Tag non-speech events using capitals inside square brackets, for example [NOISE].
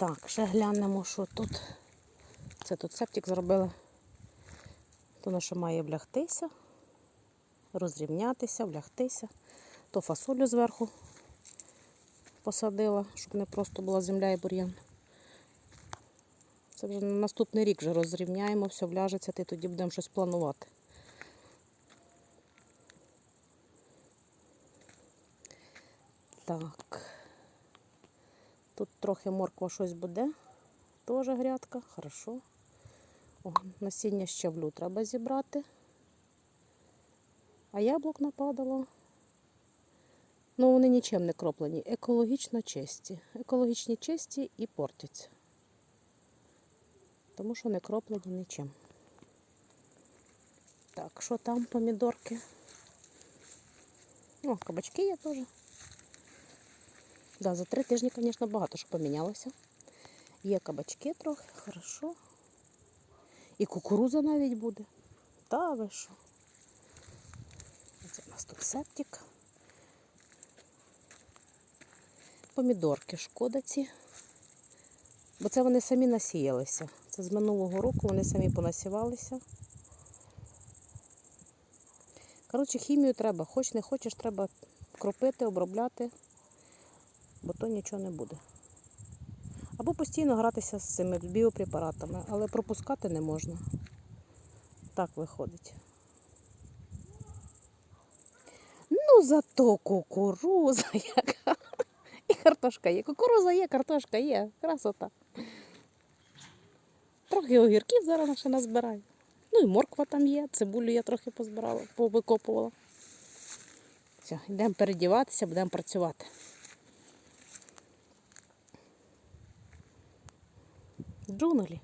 Так, ще глянемо, що тут. Це тут септик зробили. То на що має влягтися, розрівнятися, влягтися. То фасолю зверху посадила, щоб не просто була земля і бур'ян. Це вже на наступний рік вже розрівняємо, все вляжеться, ти тоді будемо щось планувати. Так. Тут трохи морква щось буде. Теж грядка, хорошо. О, насіння щавлю треба зібрати. А яблук нападало. Ну, вони нічим не кроплені. Екологічно чисті. Екологічні чисті і портяться. Тому що не кроплені нічим. Так, що там помідорки? О, кабачки є теж. Да, за три тижні, звісно, багато що помінялося. Є кабачки трохи, хорошо. І кукуруза навіть буде. Та ви що? Це у нас тут септик. Помідорки шкода ці. Бо це вони самі насіялися. Це з минулого року вони самі понасівалися. Коротше, хімію треба. Хоч не хочеш, треба кропити, обробляти, бо то нічого не буде. Або постійно гратися з цими біопрепаратами, але пропускати не можна. Так виходить. Ну, зато кукуруза [LAUGHS] яка. І картошка є. Кукуруза є, картошка є. Красота. Трохи огірків зараз ще назбираю. Ну і морква там є, цибулю я трохи позбирала, повикопувала. Все, йдемо передіватися, будемо працювати. Джунглі.